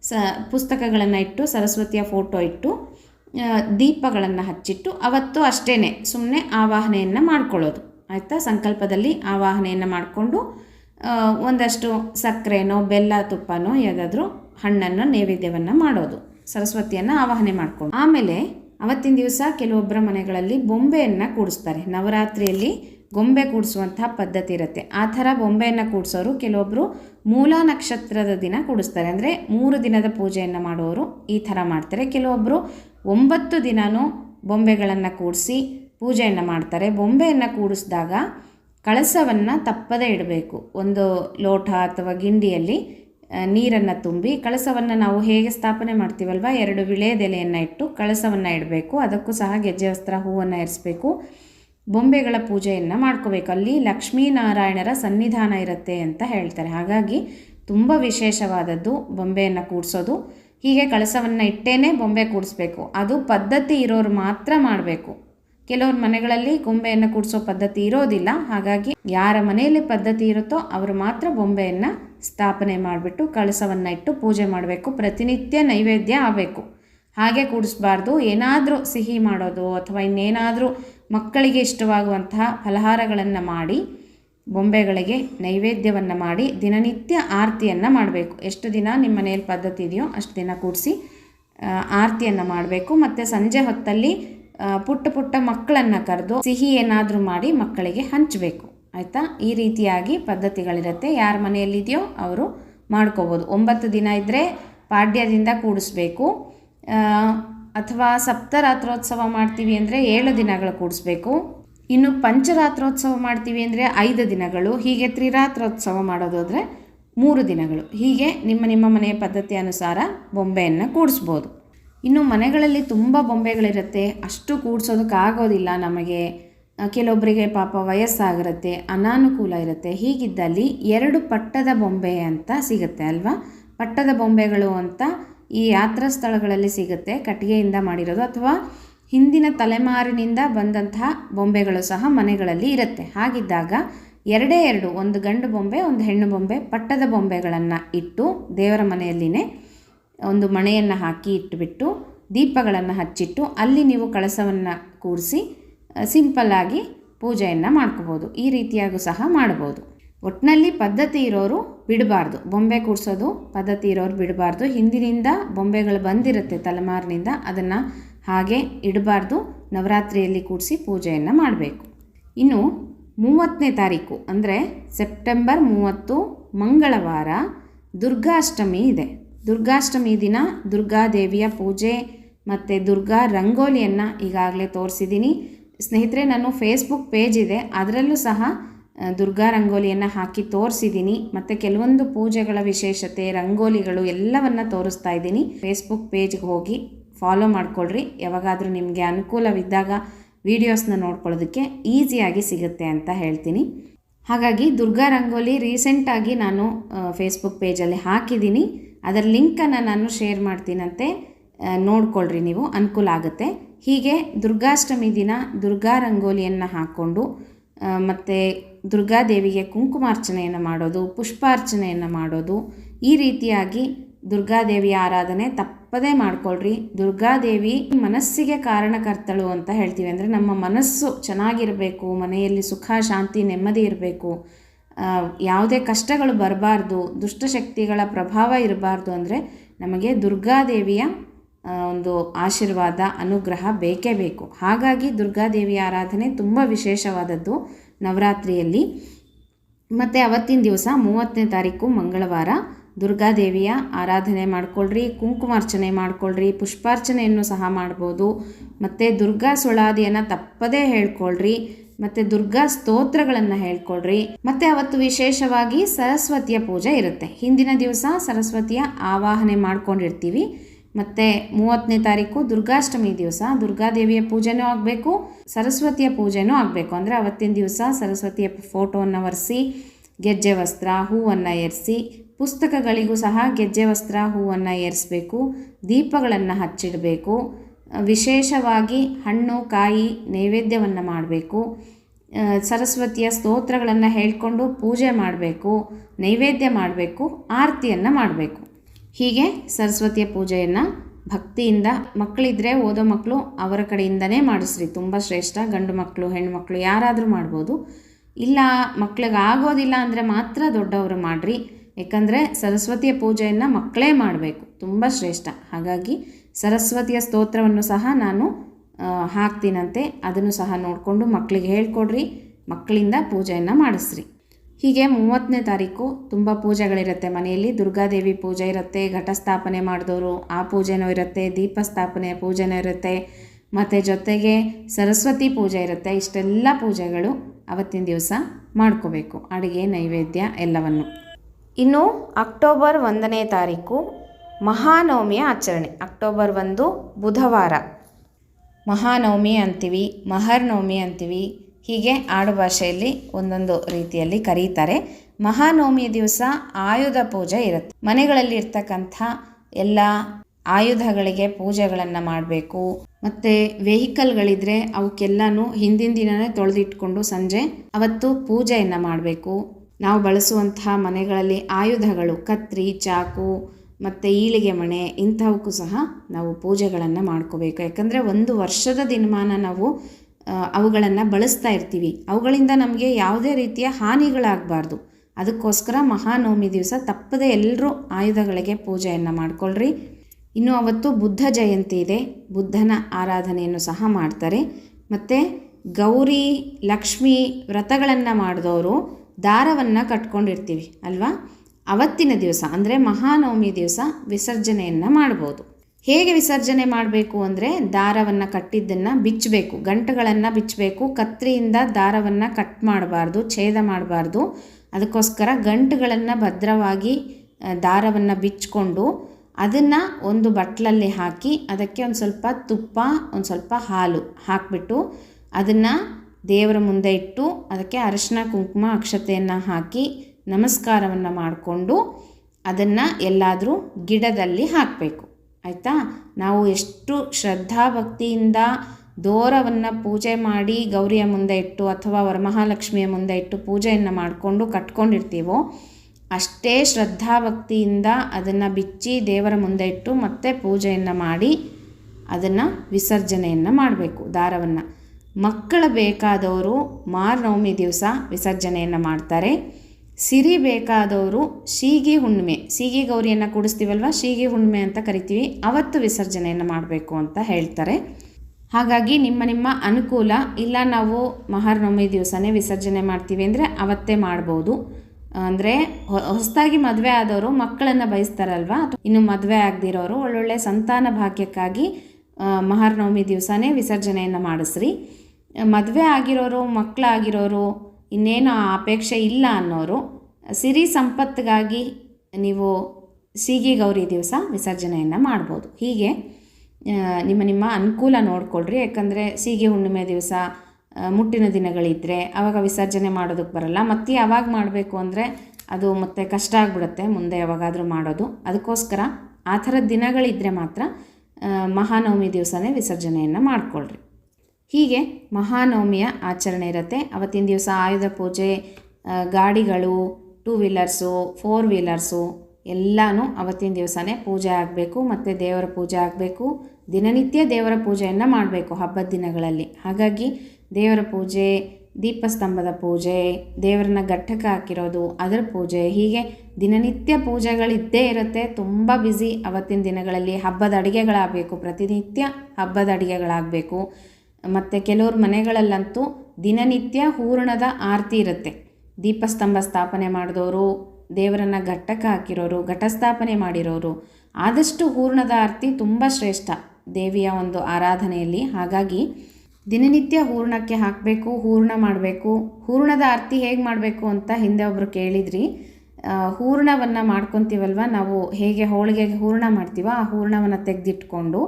A: ಸ ಪುಸ್ತಕಗಳನ್ನು ಇಟ್ಟು, ಸರಸ್ವತಿಯ ಫೋಟೋ ಇಟ್ಟು ದೀಪಗಳನ್ನು ಹಚ್ಚಿಟ್ಟು, ಅವತ್ತು ಅಷ್ಟೇ ಸುಮ್ಮನೆ ಆವಾಹನೆಯನ್ನು ಮಾಡ್ಕೊಳ್ಳೋದು. ಆಯಿತಾ? ಸಂಕಲ್ಪದಲ್ಲಿ ಆವಾಹನೆಯನ್ನು ಮಾಡಿಕೊಂಡು ಒಂದಷ್ಟು ಸಕ್ಕರೆನೋ, ಬೆಲ್ಲ ತುಪ್ಪನೋ, ಯಾವುದಾದ್ರೂ ಹಣ್ಣನ್ನು, ನೈವೇದ್ಯವನ್ನು ಮಾಡೋದು. ಸರಸ್ವತಿಯನ್ನು ಆವಾಹನೆ ಮಾಡಿಕೊಂಡು. ಆಮೇಲೆ ಅವತ್ತಿನ ದಿವಸ ಕೆಲವೊಬ್ಬರ ಮನೆಗಳಲ್ಲಿ ಬೊಂಬೆಯನ್ನು ಕೂಡಿಸ್ತಾರೆ. ನವರಾತ್ರಿಯಲ್ಲಿ ಗೊಂಬೆ ಕೂಡಿಸುವಂತಹ ಪದ್ಧತಿ ಇರುತ್ತೆ. ಆ ಥರ ಬೊಂಬೆಯನ್ನು ಕೂಡಿಸೋರು ಕೆಲವೊಬ್ಬರು ಮೂಲ ನಕ್ಷತ್ರದ ದಿನ ಕೂಡಿಸ್ತಾರೆ. ಅಂದರೆ ಮೂರು ದಿನದ ಪೂಜೆಯನ್ನು ಮಾಡುವವರು ಈ ಥರ ಮಾಡ್ತಾರೆ. ಕೆಲವೊಬ್ಬರು ಒಂಬತ್ತು ದಿನವೂ ಬೊಂಬೆಗಳನ್ನು ಕೂಡಿಸಿ ಪೂಜೆಯನ್ನು ಮಾಡ್ತಾರೆ. ಬೊಂಬೆಯನ್ನು ಕೂಡಿಸಿದಾಗ ಕಳಸವನ್ನು ತಪ್ಪದೇ ಇಡಬೇಕು. ಒಂದು ಲೋಟ ಅಥವಾ ಗಿಂಡಿಯಲ್ಲಿ ನೀರನ್ನು ತುಂಬಿ ಕಳಸವನ್ನು ನಾವು ಹೇಗೆ ಸ್ಥಾಪನೆ ಮಾಡ್ತೀವಲ್ವ? ಎರಡು ವಿಳೆಯದೆಲೆಯನ್ನು ಇಟ್ಟು ಕಳಸವನ್ನು ಇಡಬೇಕು. ಅದಕ್ಕೂ ಸಹ ಗೆಜ್ಜೆ, ವಸ್ತ್ರ, ಹೂವನ್ನು ಏರಿಸಬೇಕು. ಬೊಂಬೆಗಳ ಪೂಜೆಯನ್ನು ಮಾಡ್ಕೋಬೇಕು. ಅಲ್ಲಿ ಲಕ್ಷ್ಮೀನಾರಾಯಣರ ಸನ್ನಿಧಾನ ಇರುತ್ತೆ ಅಂತ ಹೇಳ್ತಾರೆ. ಹಾಗಾಗಿ ತುಂಬ ವಿಶೇಷವಾದದ್ದು ಬೊಂಬೆಯನ್ನು ಕೂಡಿಸೋದು. ಹೀಗೆ ಕಳಸವನ್ನು ಇಟ್ಟೇನೆ ಬೊಂಬೆ ಕೂಡಿಸ್ಬೇಕು. ಅದು ಪದ್ಧತಿ ಇರೋರು ಮಾತ್ರ ಮಾಡಬೇಕು. ಕೆಲವ್ರ ಮನೆಗಳಲ್ಲಿ ಗೊಂಬೆಯನ್ನು ಕೂಡಿಸೋ ಪದ್ಧತಿ ಇರೋದಿಲ್ಲ. ಹಾಗಾಗಿ ಯಾರ ಮನೆಯಲ್ಲಿ ಪದ್ಧತಿ ಇರುತ್ತೋ ಅವರು ಮಾತ್ರ ಬೊಂಬೆಯನ್ನು ಸ್ಥಾಪನೆ ಮಾಡಿಬಿಟ್ಟು ಕಳಸವನ್ನು ಇಟ್ಟು ಪೂಜೆ ಮಾಡಬೇಕು. ಪ್ರತಿನಿತ್ಯ ನೈವೇದ್ಯ ಆಗಬೇಕು. ಹಾಗೆ ಕೂಡಿಸ್ಬಾರ್ದು. ಏನಾದರೂ ಸಿಹಿ ಮಾಡೋದು ಅಥವಾ ಇನ್ನೇನಾದರೂ ಮಕ್ಕಳಿಗೆ ಇಷ್ಟವಾಗುವಂತಹ ಫಲಹಾರಗಳನ್ನು ಮಾಡಿ, ಬೊಂಬೆಗಳಿಗೆ ನೈವೇದ್ಯವನ್ನು ಮಾಡಿ, ದಿನನಿತ್ಯ ಆರತಿಯನ್ನು ಮಾಡಬೇಕು. ಎಷ್ಟು ದಿನ ನಿಮ್ಮ ಮನೆಯಲ್ಲಿ ಪದ್ಧತಿ ಇದೆಯೋ ಅಷ್ಟು ದಿನ ಕೂಡಿಸಿ ಆರತಿಯನ್ನು ಮಾಡಬೇಕು. ಮತ್ತು ಸಂಜೆ ಹೊತ್ತಲ್ಲಿ ಪುಟ್ಟ ಪುಟ್ಟ ಮಕ್ಕಳನ್ನು ಕರೆದು ಸಿಹಿ ಏನಾದರೂ ಮಾಡಿ ಮಕ್ಕಳಿಗೆ ಹಂಚಬೇಕು. ಆಯಿತಾ? ಈ ರೀತಿಯಾಗಿ ಪದ್ಧತಿಗಳಿರುತ್ತೆ. ಯಾರ ಮನೆಯಲ್ಲಿದೆಯೋ ಅವರು ಮಾಡ್ಕೋಬೋದು. ಒಂಬತ್ತು ದಿನ ಇದ್ದರೆ ಪಾಡ್ಯದಿಂದ ಕೂಡಿಸ್ಬೇಕು. ಅಥವಾ ಸಪ್ತರಾತ್ರೋತ್ಸವ ಮಾಡ್ತೀವಿ ಅಂದರೆ ಏಳು ದಿನಗಳು ಕೂಡಿಸ್ಬೇಕು. ಇನ್ನು ಪಂಚರಾತ್ರೋತ್ಸವ ಮಾಡ್ತೀವಿ ಅಂದರೆ ಐದು ದಿನಗಳು. ಹೀಗೆ ತ್ರಿರಾತ್ರೋತ್ಸವ ಮಾಡೋದಾದರೆ ಮೂರು ದಿನಗಳು. ಹೀಗೆ ನಿಮ್ಮ ನಿಮ್ಮ ಮನೆಯ ಪದ್ಧತಿ ಅನುಸಾರ ಬೊಂಬೆಯನ್ನು ಕೂಡಿಸ್ಬೋದು. ಇನ್ನು ಮನೆಗಳಲ್ಲಿ ತುಂಬ ಬೊಂಬೆಗಳಿರುತ್ತೆ. ಅಷ್ಟು ಕೂಡಿಸೋದಕ್ಕಾಗೋದಿಲ್ಲ ನಮಗೆ. ಕೆಲವೊಬ್ಬರಿಗೆ ಪಾಪ ವಯಸ್ಸಾಗಿರುತ್ತೆ ಅನಾನುಕೂಲ ಇರುತ್ತೆ. ಹೀಗಿದ್ದಲ್ಲಿ ಎರಡು ಪಟ್ಟದ ಬೊಂಬೆ ಅಂತ ಸಿಗುತ್ತೆ ಅಲ್ವಾ? ಪಟ್ಟದ ಬೊಂಬೆಗಳು ಅಂತ ಈ ಯಾತ್ರಾ ಸ್ಥಳಗಳಲ್ಲಿ ಸಿಗುತ್ತೆ. ಕಟ್ಟಿಗೆಯಿಂದ ಮಾಡಿರೋದು ಅಥವಾ ಹಿಂದಿನ ತಲೆಮಾರಿನಿಂದ ಬಂದಂತಹ ಬೊಂಬೆಗಳು ಸಹ ಮನೆಗಳಲ್ಲಿ ಇರುತ್ತೆ. ಹಾಗಿದ್ದಾಗ ಎರಡೇ ಎರಡು, ಒಂದು ಗಂಡು ಬೊಂಬೆ, ಒಂದು ಹೆಣ್ಣು ಬೊಂಬೆ ಪಟ್ಟದ ಬೊಂಬೆಗಳನ್ನು ಇಟ್ಟು ದೇವರ ಮನೆಯಲ್ಲಿನೇ ಒಂದು ಮಣೆಯನ್ನು ಹಾಕಿ ಇಟ್ಟುಬಿಟ್ಟು ದೀಪಗಳನ್ನು ಹಚ್ಚಿಟ್ಟು ಅಲ್ಲಿ ನೀವು ಕಳಸವನ್ನು ಕೂರಿಸಿ ಸಿಂಪಲ್ಲಾಗಿ ಪೂಜೆಯನ್ನು ಮಾಡ್ಕೋಬೋದು. ಈ ರೀತಿಯಾಗೂ ಸಹ ಮಾಡ್ಬೋದು. ಒಟ್ಟಿನಲ್ಲಿ ಪದ್ಧತಿ ಇರೋರು ಬಿಡಬಾರ್ದು. ಬೊಂಬೆ ಕೂಡಿಸೋದು ಪದ್ಧತಿ ಇರೋರು ಬಿಡಬಾರ್ದು. ಹಿಂದಿನಿಂದ ಬೊಂಬೆಗಳು ಬಂದಿರುತ್ತೆ ತಲೆಮಾರಿನಿಂದ ಅದನ್ನು ಹಾಗೆ ಇಡಬಾರ್ದು. ನವರಾತ್ರಿಯಲ್ಲಿ ಕೂಡಿಸಿ ಪೂಜೆಯನ್ನು ಮಾಡಬೇಕು. ಇನ್ನು ಮೂವತ್ತನೇ ತಾರೀಕು ಅಂದರೆ ಸೆಪ್ಟೆಂಬರ್ ಮೂವತ್ತು ಮಂಗಳವಾರ ದುರ್ಗಾಷ್ಟಮಿ ಇದೆ. ದುರ್ಗಾಷ್ಟಮಿ ದಿನ ದುರ್ಗಾದೇವಿಯ ಪೂಜೆ ಮತ್ತು ದುರ್ಗಾ ರಂಗೋಲಿಯನ್ನು ಈಗಾಗಲೇ ತೋರಿಸಿದ್ದೀನಿ ಸ್ನೇಹಿತರೆ, ನಾನು ಫೇಸ್ಬುಕ್ ಪೇಜ್ ಇದೆ. ಅದರಲ್ಲೂ ಸಹ ದುರ್ಗಾ ರಂಗೋಲಿಯನ್ನು ಹಾಕಿ ತೋರಿಸಿದ್ದೀನಿ ಮತ್ತು ಕೆಲವೊಂದು ಪೂಜೆಗಳ ವಿಶೇಷತೆ, ರಂಗೋಲಿಗಳು ಎಲ್ಲವನ್ನು ತೋರಿಸ್ತಾ ಇದ್ದೀನಿ. ಫೇಸ್ಬುಕ್ ಪೇಜ್ಗೆ ಹೋಗಿ ಫಾಲೋ ಮಾಡಿಕೊಳ್ಳ್ರಿ ಯಾವಾಗಾದರೂ ನಿಮಗೆ ಅನುಕೂಲವಿದ್ದಾಗ ವೀಡಿಯೋಸ್ನ ನೋಡ್ಕೊಳ್ಳೋದಕ್ಕೆ ಈಸಿಯಾಗಿ ಸಿಗುತ್ತೆ ಅಂತ ಹೇಳ್ತೀನಿ. ಹಾಗಾಗಿ ದುರ್ಗಾ ರಂಗೋಲಿ ರೀಸೆಂಟಾಗಿ ನಾನು ಫೇಸ್ಬುಕ್ ಪೇಜಲ್ಲಿ ಹಾಕಿದ್ದೀನಿ ಅದರ ಲಿಂಕನ್ನು ನಾನು ಶೇರ್ ಮಾಡ್ತೀನಂತೆ ನೋಡ್ಕೊಳ್ರಿ ನೀವು. ಅನುಕೂಲ ಆಗುತ್ತೆ. ಹೀಗೆ ದುರ್ಗಾಷ್ಟಮಿ ದಿನ ದುರ್ಗಾ ರಂಗೋಲಿಯನ್ನು ಹಾಕ್ಕೊಂಡು ಮತ್ತು ದುರ್ಗಾದೇವಿಗೆ ಕುಂಕುಮಾರ್ಚನೆಯನ್ನು ಮಾಡೋದು, ಪುಷ್ಪಾರ್ಚನೆಯನ್ನು ಮಾಡೋದು, ಈ ರೀತಿಯಾಗಿ ದುರ್ಗಾದೇವಿಯ ಆರಾಧನೆ ತಪ್ಪದೇ ಮಾಡ್ಕೊಳ್ರಿ. ದುರ್ಗಾದೇವಿ ಮನಸ್ಸಿಗೆ ಕಾರಣಕರ್ತಳು ಅಂತ ಹೇಳ್ತೀವಿ ಅಂದರೆ ನಮ್ಮ ಮನಸ್ಸು ಚೆನ್ನಾಗಿರಬೇಕು, ಮನೆಯಲ್ಲಿ ಸುಖ, ಶಾಂತಿ, ನೆಮ್ಮದಿ ಇರಬೇಕು. ಯಾವುದೇ ಕಷ್ಟಗಳು ಬರಬಾರ್ದು, ದುಷ್ಟಶಕ್ತಿಗಳ ಪ್ರಭಾವ ಇರಬಾರ್ದು ಅಂದರೆ ನಮಗೆ ದುರ್ಗಾದೇವಿಯ ಒಂದು ಆಶೀರ್ವಾದ, ಅನುಗ್ರಹ ಬೇಕೇ ಬೇಕು. ಹಾಗಾಗಿ ದುರ್ಗಾದೇವಿಯ ಆರಾಧನೆ ತುಂಬ ವಿಶೇಷವಾದದ್ದು. ನವರಾತ್ರಿಯಲ್ಲಿ. ಮತ್ತು ಅವತ್ತಿನ ದಿವಸ ಮೂವತ್ತನೇ ತಾರೀಕು ಮಂಗಳವಾರ ದುರ್ಗಾದೇವಿಯ ಆರಾಧನೆ ಮಾಡ್ಕೊಳ್ರಿ, ಕುಂಕುಮಾರ್ಚನೆ ಮಾಡ್ಕೊಳ್ರಿ, ಪುಷ್ಪಾರ್ಚನೆಯನ್ನು ಸಹ ಮಾಡ್ಬೋದು. ಮತ್ತು ದುರ್ಗಾ ಸುಳಾದಿಯನ್ನು ತಪ್ಪದೇ ಹೇಳ್ಕೊಳ್ರಿ, ಮತ್ತು ದುರ್ಗಾ ಸ್ತೋತ್ರಗಳನ್ನು ಹೇಳ್ಕೊಳ್ರಿ. ಮತ್ತು ಅವತ್ತು ವಿಶೇಷವಾಗಿ ಸರಸ್ವತಿಯ ಪೂಜೆ ಇರುತ್ತೆ. ಹಿಂದಿನ ದಿವಸ ಸರಸ್ವತಿಯ ಆವಾಹನೆ ಮಾಡ್ಕೊಂಡಿರ್ತೀವಿ. ಮತ್ತು ಮೂವತ್ತನೇ ತಾರೀಕು ದುರ್ಗಾಷ್ಟಮಿ ದಿವಸ, ದುರ್ಗಾದೇವಿಯ ಪೂಜೆನೂ ಆಗಬೇಕು, ಸರಸ್ವತಿಯ ಪೂಜೆನೂ ಆಗಬೇಕು. ಅಂದರೆ ಅವತ್ತಿನ ದಿವಸ ಸರಸ್ವತಿಯ ಫೋಟೋವನ್ನು ಒರೆಸಿ, ಗೆಜ್ಜೆ ವಸ್ತ್ರ, ಹೂವನ್ನು ಏರಿಸಿ, ಪುಸ್ತಕಗಳಿಗೂ ಸಹ ಗೆಜ್ಜೆ ವಸ್ತ್ರ, ಹೂವನ್ನು ಏರಿಸಬೇಕು, ದೀಪಗಳನ್ನು ಹಚ್ಚಿಡಬೇಕು, ವಿಶೇಷವಾಗಿ ಹಣ್ಣು, ಕಾಯಿ ನೈವೇದ್ಯವನ್ನು ಮಾಡಬೇಕು ಸರಸ್ವತಿಯ ಸ್ತೋತ್ರಗಳನ್ನು ಹೇಳಿಕೊಂಡು ಪೂಜೆ ಮಾಡಬೇಕು, ನೈವೇದ್ಯ ಮಾಡಬೇಕು, ಆರತಿಯನ್ನು ಮಾಡಬೇಕು. ಹೀಗೆ ಸರಸ್ವತಿಯ ಪೂಜೆಯನ್ನು ಭಕ್ತಿಯಿಂದ ಮಕ್ಕಳಿದ್ರೆ ಓದೋ ಮಕ್ಕಳು ಅವರ ಕಡೆಯಿಂದನೇ ಮಾಡಿಸ್ರಿ ತುಂಬ ಶ್ರೇಷ್ಠ, ಗಂಡು ಮಕ್ಕಳು ಹೆಣ್ಮಕ್ಳು ಯಾರಾದರೂ ಮಾಡ್ಬೋದು. ಇಲ್ಲ ಮಕ್ಳಿಗೆ ಆಗೋದಿಲ್ಲ ಅಂದರೆ ಮಾತ್ರ ದೊಡ್ಡವರು ಮಾಡಿರಿ. ಯಾಕಂದರೆ ಸರಸ್ವತಿಯ ಪೂಜೆಯನ್ನು ಮಕ್ಕಳೇ ಮಾಡಬೇಕು. ತುಂಬ ಶ್ರೇಷ್ಠ. ಹಾಗಾಗಿ ಸರಸ್ವತಿಯ ಸ್ತೋತ್ರವನ್ನು ಸಹ ನಾನು ಹಾಕ್ತೀನಂತೆ. ಅದನ್ನು ಸಹ ನೋಡಿಕೊಂಡು ಮಕ್ಕಳಿಗೆ ಹೇಳ್ಕೊಡ್ರಿ. ಮಕ್ಕಳಿಂದ ಪೂಜೆಯನ್ನು ಮಾಡಿಸ್ರಿ ಹೀಗೆ ಮೂವತ್ತನೇ ತಾರೀಕು ತುಂಬ ಪೂಜೆಗಳಿರುತ್ತೆ. ಮನೆಯಲ್ಲಿ ದುರ್ಗಾದೇವಿ ಪೂಜೆ ಇರುತ್ತೆ, ಘಟಸ್ಥಾಪನೆ ಮಾಡಿದವರು ಆ ಪೂಜೆನೂ ಇರುತ್ತೆ, ದೀಪಸ್ಥಾಪನೆ ಪೂಜೆನೂ ಇರುತ್ತೆ. ಮತ್ತು ಜೊತೆಗೆ ಸರಸ್ವತಿ ಪೂಜೆ ಇರುತ್ತೆ. ಇಷ್ಟೆಲ್ಲ ಪೂಜೆಗಳು ಅವತ್ತಿನ ದಿವಸ ಮಾಡ್ಕೋಬೇಕು. ಅಡುಗೆ, ನೈವೇದ್ಯ ಎಲ್ಲವನ್ನು. ಇನ್ನು ಅಕ್ಟೋಬರ್ ಒಂದನೇ ತಾರೀಕು ಮಹಾನವಮಿಯ ಆಚರಣೆ. ಅಕ್ಟೋಬರ್ ಒಂದು ಬುಧವಾರ. ಮಹಾನವಮಿ ಅಂತೀವಿ, ಮಹರ್ನವಮಿ ಅಂತೀವಿ ಹೀಗೆ ಆಡುಭಾಷೆಯಲ್ಲಿ ಒಂದೊಂದು ರೀತಿಯಲ್ಲಿ ಕರೀತಾರೆ. ಮಹಾನವಮಿ ದಿವಸ ಆಯುಧ ಪೂಜೆ ಇರುತ್ತೆ. ಮನೆಗಳಲ್ಲಿ ಇರ್ತಕ್ಕಂಥ ಎಲ್ಲ ಆಯುಧಗಳಿಗೆ ಪೂಜೆಗಳನ್ನು ಮಾಡಬೇಕು. ಮತ್ತು ವೆಹಿಕಲ್ಗಳಿದ್ರೆ ಅವಕ್ಕೆಲ್ಲನೂ ಹಿಂದಿನ ದಿನವೇ ತೊಳೆದಿಟ್ಕೊಂಡು ಸಂಜೆ ಅವತ್ತು ಪೂಜೆಯನ್ನು ಮಾಡಬೇಕು. ನಾವು ಬಳಸುವಂತಹ ಮನೆಗಳಲ್ಲಿ ಆಯುಧಗಳು, ಕತ್ರಿ, ಚಾಕು, ಮತ್ತು ಈಳಿಗೆ ಮಣೆ ಇಂಥವಕ್ಕೂ ಸಹ ನಾವು ಪೂಜೆಗಳನ್ನು ಮಾಡ್ಕೋಬೇಕು. ಯಾಕಂದರೆ ಒಂದು ವರ್ಷದ ದಿನಮಾನ ನಾವು ಅವುಗಳನ್ನು ಬಳಸ್ತಾ ಇರ್ತೀವಿ. ಅವುಗಳಿಂದ ನಮಗೆ ಯಾವುದೇ ರೀತಿಯ ಹಾನಿಗಳಾಗಬಾರ್ದು. ಅದಕ್ಕೋಸ್ಕರ ಮಹಾನವಮಿ ದಿವಸ ತಪ್ಪದೆ ಎಲ್ಲರೂ ಆಯುಧಗಳಿಗೆ ಪೂಜೆಯನ್ನು ಮಾಡಿಕೊಳ್ಳ್ರಿ ಇನ್ನು ಅವತ್ತು ಬುದ್ಧ ಜಯಂತಿ ಇದೆ. ಬುದ್ಧನ ಆರಾಧನೆಯನ್ನು ಸಹ ಮಾಡ್ತಾರೆ. ಮತ್ತು ಗೌರಿ, ಲಕ್ಷ್ಮಿ ವ್ರತಗಳನ್ನು ಮಾಡಿದವರು ದಾರವನ್ನು ಕಟ್ಕೊಂಡಿರ್ತೀವಿ, ಅಲ್ವಾ? ಅವತ್ತಿನ ದಿವಸ, ಅಂದರೆ ಮಹಾನವಮಿ ದಿವಸ ವಿಸರ್ಜನೆಯನ್ನು ಮಾಡ್ಬೋದು. ಹೇಗೆ ವಿಸರ್ಜನೆ ಮಾಡಬೇಕು ಅಂದರೆ ದಾರವನ್ನು ಕಟ್ಟಿದ್ದನ್ನು ಬಿಚ್ಚಬೇಕು, ಗಂಟುಗಳನ್ನು ಬಿಚ್ಚಬೇಕು, ಕತ್ರಿಯಿಂದ ದಾರವನ್ನು ಕಟ್ ಮಾಡಬಾರ್ದು, ಛೇದ ಮಾಡಬಾರ್ದು. ಅದಕ್ಕೋಸ್ಕರ ಗಂಟುಗಳನ್ನು ಭದ್ರವಾಗಿ ದಾರವನ್ನು ಬಿಚ್ಚಿಕೊಂಡು ಅದನ್ನು ಒಂದು ಬಟ್ಲಲ್ಲಿ ಹಾಕಿ ಅದಕ್ಕೆ ಒಂದು ಸ್ವಲ್ಪ ತುಪ್ಪ, ಒಂದು ಸ್ವಲ್ಪ ಹಾಲು ಹಾಕಿಬಿಟ್ಟು ಅದನ್ನು ದೇವರ ಮುಂದೆ ಇಟ್ಟು ಅದಕ್ಕೆ ಅರಶಿನ ಕುಂಕುಮ, ಅಕ್ಷತೆಯನ್ನು ಹಾಕಿ ನಮಸ್ಕಾರವನ್ನು ಮಾಡಿಕೊಂಡು ಅದನ್ನು ಎಲ್ಲಾದರೂ ಗಿಡದಲ್ಲಿ ಹಾಕಬೇಕು. ಆಯಿತಾ? ನಾವು ಎಷ್ಟು ಶ್ರದ್ಧಾಭಕ್ತಿಯಿಂದ ದೋರವನ್ನು ಪೂಜೆ ಮಾಡಿ ಗೌರಿಯ ಮುಂದೆ ಇಟ್ಟು ಅಥವಾ ವರಮಹಾಲಕ್ಷ್ಮಿಯ ಮುಂದೆ ಇಟ್ಟು ಪೂಜೆಯನ್ನು ಮಾಡಿಕೊಂಡು ಕಟ್ಕೊಂಡಿರ್ತೀವೋ, ಅಷ್ಟೇ ಶ್ರದ್ಧಾಭಕ್ತಿಯಿಂದ ಅದನ್ನು ಬಿಚ್ಚಿ ದೇವರ ಮುಂದೆ ಇಟ್ಟು ಮತ್ತೆ ಪೂಜೆಯನ್ನು ಮಾಡಿ ಅದನ್ನು ವಿಸರ್ಜನೆಯನ್ನು ಮಾಡಬೇಕು ದಾರವನ್ನು. ಮಕ್ಕಳು ಬೇಕಾದವರು ಮಾರ್ನವಮಿ ದಿವಸ ವಿಸರ್ಜನೆಯನ್ನು ಮಾಡ್ತಾರೆ. ಸಿರಿ ಬೇಕಾದವರು ಸೀಗಿ ಹುಣ್ಣಿಮೆ. ಸೀಗಿ ಗೌರಿಯನ್ನು ಕೂಡಿಸ್ತೀವಲ್ವ? ಸೀಗಿ ಹುಣ್ಣಿಮೆ ಅಂತ ಕರಿತೀವಿ. ಅವತ್ತು ವಿಸರ್ಜನೆಯನ್ನು ಮಾಡಬೇಕು ಅಂತ ಹೇಳ್ತಾರೆ. ಹಾಗಾಗಿ ನಿಮ್ಮ ನಿಮ್ಮ ಅನುಕೂಲ. ಇಲ್ಲ ನಾವು ಮಹಾರ್ನವಮಿ ದಿವಸನೇ ವಿಸರ್ಜನೆ ಮಾಡ್ತೀವಿ ಅಂದರೆ ಅವತ್ತೇ ಮಾಡ್ಬೋದು. ಅಂದರೆ ಹೊಸದಾಗಿ ಮದುವೆ ಆದವರು ಮಕ್ಕಳನ್ನು ಬಯಸ್ತಾರಲ್ವ? ಇನ್ನು ಮದುವೆ ಆಗದಿರೋರು ಒಳ್ಳೊಳ್ಳೆ ಸಂತಾನ ಭಾಗ್ಯಕ್ಕಾಗಿ ಮಹಾರ್ನವಮಿ ದಿವಸನೇ ವಿಸರ್ಜನೆಯನ್ನು ಮಾಡಿಸ್ರಿ. ಮದುವೆ ಆಗಿರೋರು ಮಕ್ಕಳಾಗಿರೋರು ಇನ್ನೇನು ಅಪೇಕ್ಷೆ ಇಲ್ಲ ಅನ್ನೋರು, ಸಿರಿ ಸಂಪತ್ತಿಗಾಗಿ ನೀವು ಸೀಗಿ ಗೌರಿ ದಿವಸ ವಿಸರ್ಜನೆಯನ್ನು ಮಾಡ್ಬೋದು. ಹೀಗೆ ನಿಮ್ಮ ನಿಮ್ಮ ಅನುಕೂಲ ನೋಡಿಕೊಳ್ಳ್ರಿ ಯಾಕಂದರೆ ಸೀಗೆ ಹುಣ್ಣಿಮೆ ದಿವಸ ಮುಟ್ಟಿನ ದಿನಗಳಿದ್ದರೆ ಆವಾಗ ವಿಸರ್ಜನೆ ಮಾಡೋದಕ್ಕೆ ಬರಲ್ಲ. ಮತ್ತೆ ಯಾವಾಗ ಮಾಡಬೇಕು ಅಂದರೆ ಅದು ಮತ್ತೆ ಕಷ್ಟ ಆಗಿಬಿಡುತ್ತೆ. ಮುಂದೆ ಯಾವಾಗಾದರೂ ಮಾಡೋದು. ಅದಕ್ಕೋಸ್ಕರ ಆ ಥರದ ದಿನಗಳಿದ್ದರೆ ಮಾತ್ರ ಮಹಾನವಮಿ ದಿವಸನೇ ವಿಸರ್ಜನೆಯನ್ನು ಮಾಡಿಕೊಳ್ರಿ. ಹೀಗೆ ಮಹಾನವಮಿಯ ಆಚರಣೆ ಇರುತ್ತೆ. ಅವತ್ತಿನ ದಿವಸ ಆಯುಧ ಪೂಜೆ ಗಾಡಿಗಳು ಟೂ ವೀಲರ್ಸು ಫೋರ್ ವೀಲರ್ಸು ಎಲ್ಲನೂ ಅವತ್ತಿನ ದಿವಸನೇ ಪೂಜೆ ಆಗಬೇಕು, ಮತ್ತು ದೇವರ ಪೂಜೆ ಆಗಬೇಕು. ದಿನನಿತ್ಯ ದೇವರ ಪೂಜೆಯನ್ನು ಮಾಡಬೇಕು ಹಬ್ಬದ ದಿನಗಳಲ್ಲಿ. ಹಾಗಾಗಿ ದೇವರ ಪೂಜೆ, ದೀಪಸ್ತಂಭದ ಪೂಜೆ, ದೇವರನ್ನ ಘಟ್ಟಕ್ಕೆ ಹಾಕಿರೋದು, ಅದರ ಪೂಜೆ, ಹೀಗೆ ದಿನನಿತ್ಯ ಪೂಜೆಗಳಿದ್ದೇ ಇರುತ್ತೆ. ತುಂಬ ಬ್ಯುಸಿ ಅವತ್ತಿನ ದಿನಗಳಲ್ಲಿ ಹಬ್ಬದ ಅಡುಗೆಗಳಾಗಬೇಕು, ಪ್ರತಿನಿತ್ಯ ಹಬ್ಬದ ಅಡುಗೆಗಳಾಗಬೇಕು. ಮತ್ತು ಕೆಲವ್ರ ಮನೆಗಳಲ್ಲಂತೂ ದಿನನಿತ್ಯ ಹೂರಣದ ಆರತಿ ಇರುತ್ತೆ. ದೀಪಸ್ತಂಭ ಸ್ಥಾಪನೆ ಮಾಡಿದವರು ದೇವರನ್ನು ಘಟ್ಟಕ್ಕೆ ಹಾಕಿರೋರು, ಘಟಸ್ಥಾಪನೆ ಮಾಡಿರೋರು, ಆದಷ್ಟು ಹೂರ್ಣದ ಆರತಿ ತುಂಬ ಶ್ರೇಷ್ಠ. ದೇವಿಯ ಒಂದು ಆರಾಧನೆಯಲ್ಲಿ ಹಾಗಾಗಿ ದಿನನಿತ್ಯ ಹೂರ್ಣಕ್ಕೆ ಹಾಕಬೇಕು, ಹೂರ್ಣ ಮಾಡಬೇಕು. ಹೂರ್ಣದ ಆರತಿ ಹೇಗೆ ಮಾಡಬೇಕು ಅಂತ ಹಿಂದೆ ಒಬ್ಬರು ಕೇಳಿದ್ರಿ. ಹೂರ್ಣವನ್ನು ಮಾಡ್ಕೊತೀವಲ್ವ? ನಾವು ಹೇಗೆ ಹೋಳಿಗೆಗೆ ಹೂರ್ಣ ಮಾಡ್ತೀವೋ ಆ ಹೂರ್ಣವನ್ನು ತೆಗೆದಿಟ್ಕೊಂಡು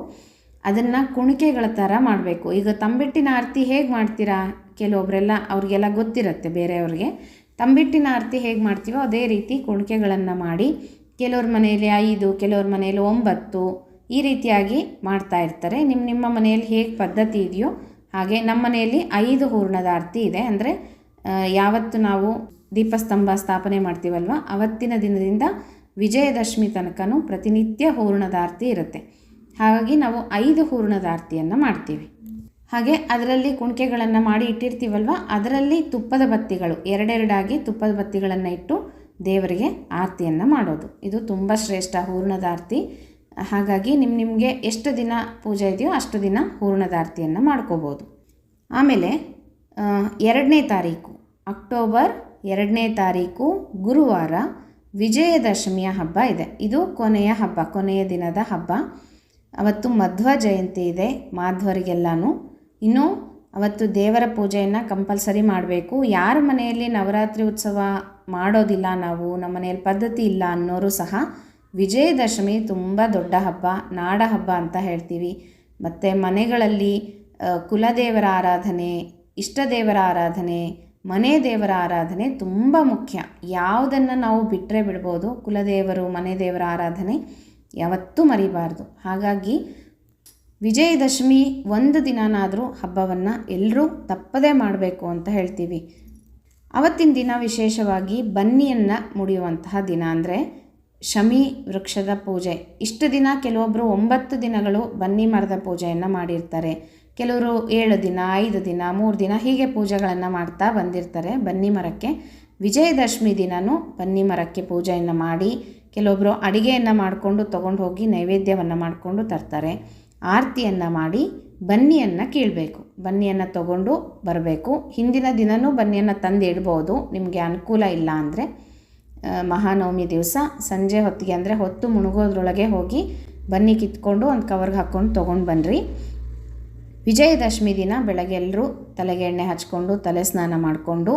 A: ಅದನ್ನು ಕುಣಿಕೆಗಳ ಥರ ಮಾಡಬೇಕು. ಈಗ ತಂಬಿಟ್ಟಿನ ಆರತಿ ಹೇಗೆ ಮಾಡ್ತೀರಾ ಕೆಲವೊಬ್ಬರೆಲ್ಲ ಅವ್ರಿಗೆಲ್ಲ ಗೊತ್ತಿರುತ್ತೆ ಬೇರೆಯವ್ರಿಗೆ. ತಂಬಿಟ್ಟಿನ ಆರತಿ ಹೇಗೆ ಮಾಡ್ತೀವೋ ಅದೇ ರೀತಿ ಕುಣಿಕೆಗಳನ್ನು ಮಾಡಿ ಕೆಲವ್ರ ಮನೆಯಲ್ಲಿ ಐದು, ಕೆಲವ್ರ ಮನೆಯಲ್ಲಿ ಒಂಬತ್ತು ಈ ರೀತಿಯಾಗಿ ಮಾಡ್ತಾ ಇರ್ತಾರೆ. ನಿಮ್ಮ ನಿಮ್ಮ ಮನೆಯಲ್ಲಿ ಹೇಗೆ ಪದ್ಧತಿ ಇದೆಯೋ ಹಾಗೆ ನಮ್ಮ ಮನೆಯಲ್ಲಿ ಐದು ಹೂರ್ಣದ ಆರತಿ ಇದೆ. ಅಂದರೆ ಯಾವತ್ತು ನಾವು ದೀಪಸ್ತಂಭ ಸ್ಥಾಪನೆ ಮಾಡ್ತೀವಲ್ವ, ಅವತ್ತಿನ ದಿನದಿಂದ ವಿಜಯದಶಮಿ ತನಕನೂ ಪ್ರತಿನಿತ್ಯ ಹೂರ್ಣದ ಆರತಿ ಇರುತ್ತೆ. ಹಾಗಾಗಿ ನಾವು ಐದು ಹೂರ್ಣದ ಆರತಿಯನ್ನು ಮಾಡ್ತೀವಿ. ಹಾಗೆ ಅದರಲ್ಲಿ ಕುಣಿಕೆಗಳನ್ನು ಮಾಡಿ ಇಟ್ಟಿರ್ತೀವಲ್ವ? ಅದರಲ್ಲಿ ತುಪ್ಪದ ಬತ್ತಿಗಳು, ಎರಡೆರಡಾಗಿ ತುಪ್ಪದ ಬತ್ತಿಗಳನ್ನು ಇಟ್ಟು ದೇವರಿಗೆ ಆರತಿಯನ್ನು ಮಾಡೋದು. ಇದು ತುಂಬ ಶ್ರೇಷ್ಠ ಹೂರ್ಣದ ಆರತಿ ಹಾಗಾಗಿ ನಿಮ್ಮ ನಿಮಗೆ ಎಷ್ಟು ದಿನ ಪೂಜೆ ಇದೆಯೋ ಅಷ್ಟು ದಿನ ಹೂರ್ಣದ ಆರತಿಯನ್ನು ಮಾಡ್ಕೋಬೋದು. ಆಮೇಲೆ ಎರಡನೇ ತಾರೀಕು, ಅಕ್ಟೋಬರ್ ಎರಡನೇ ತಾರೀಕು, ಗುರುವಾರ ವಿಜಯದಶಮಿಯ ಹಬ್ಬ ಇದೆ. ಇದು ಕೊನೆಯ ಹಬ್ಬ, ಕೊನೆಯ ದಿನದ ಹಬ್ಬ. ಅವತ್ತು ಮಧ್ವ ಜಯಂತಿ ಇದೆ, ಮಾಧ್ವರಿಗೆಲ್ಲನೂ. ಇನ್ನು ಅವತ್ತು ದೇವರ ಪೂಜೆಯನ್ನು ಕಂಪಲ್ಸರಿ ಮಾಡಬೇಕು. ಯಾರ ಮನೆಯಲ್ಲಿ ನವರಾತ್ರಿ ಉತ್ಸವ ಮಾಡೋದಿಲ್ಲ ನಾವು, ನಮ್ಮ ಮನೆಯಲ್ಲಿ ಪದ್ಧತಿ ಇಲ್ಲ ಅನ್ನೋರು ಸಹ ವಿಜಯದಶಮಿ ತುಂಬ ದೊಡ್ಡ ಹಬ್ಬ, ನಾಡ ಹಬ್ಬ ಅಂತ ಹೇಳ್ತೀವಿ. ಮತ್ತು ಮನೆಗಳಲ್ಲಿ ಕುಲದೇವರ ಆರಾಧನೆ ಇಷ್ಟದೇವರ ಆರಾಧನೆ, ಮನೆ ದೇವರ ಆರಾಧನೆ ತುಂಬ ಮುಖ್ಯ. ಯಾವುದನ್ನು ನಾವು ಬಿಟ್ಟರೆ ಬಿಡ್ಬೋದು, ಕುಲದೇವರು, ಮನೆ ದೇವರ ಆರಾಧನೆ. ಯಾವತ್ತೂ ಮರಿಬಾರ್ದು. ಹಾಗಾಗಿ ವಿಜಯದಶಮಿ ಒಂದು ದಿನನಾದರೂ ಹಬ್ಬವನ್ನು ಎಲ್ಲರೂ ತಪ್ಪದೇ ಮಾಡಬೇಕು ಅಂತ ಹೇಳ್ತೀವಿ. ಅವತ್ತಿನ ದಿನ ವಿಶೇಷವಾಗಿ ಬನ್ನಿಯನ್ನು ಮುಡಿಯುವಂತಹ ದಿನ ಅಂದರೆ ಶಮಿ ವೃಕ್ಷದ ಪೂಜೆ. ಇಷ್ಟು ದಿನ ಕೆಲವೊಬ್ಬರು ಒಂಬತ್ತು ದಿನಗಳು ಬನ್ನಿ ಮರದ ಪೂಜೆಯನ್ನು ಮಾಡಿರ್ತಾರೆ. ಕೆಲವರು ಏಳು ದಿನ, ಐದು ದಿನ, ಮೂರು ದಿನ ಹೀಗೆ ಪೂಜೆಗಳನ್ನು ಮಾಡ್ತಾ ಬಂದಿರ್ತಾರೆ ಬನ್ನಿ ಮರಕ್ಕೆ. ವಿಜಯದಶಮಿ ದಿನವೂ ಬನ್ನಿ ಮರಕ್ಕೆ ಪೂಜೆಯನ್ನು ಮಾಡಿ ಕೆಲವೊಬ್ಬರು ಅಡುಗೆಯನ್ನು ಮಾಡಿಕೊಂಡು ತೊಗೊಂಡು ಹೋಗಿ ನೈವೇದ್ಯವನ್ನು ಮಾಡಿಕೊಂಡು ತರ್ತಾರೆ. ಆರತಿಯನ್ನು ಮಾಡಿ ಬನ್ನಿಯನ್ನು ಕೀಳಬೇಕು. ಬನ್ನಿಯನ್ನು ತಗೊಂಡು ಬರಬೇಕು. ಹಿಂದಿನ ದಿನವೂ ಬನ್ನಿಯನ್ನು ತಂದು ಇಡ್ಬೋದು. ನಿಮಗೆ ಅನುಕೂಲ ಇಲ್ಲ ಅಂದರೆ ಮಹಾನವಮಿ ದಿವಸ ಸಂಜೆ ಹೊತ್ತಿಗೆ ಅಂದರೆ ಹೊತ್ತು ಮುಳುಗೋದ್ರೊಳಗೆ ಹೋಗಿ ಬನ್ನಿ ಕಿತ್ಕೊಂಡು ಒಂದು ಕವರ್ಗೆ ಹಾಕ್ಕೊಂಡು ತೊಗೊಂಡು ಬನ್ನಿರಿ ವಿಜಯದಶಮಿ ದಿನ ಬೆಳಗ್ಗೆ ಎಲ್ಲರೂ ತಲೆಗೆ ಎಣ್ಣೆ ಹಚ್ಕೊಂಡು ತಲೆ ಸ್ನಾನ ಮಾಡಿಕೊಂಡು,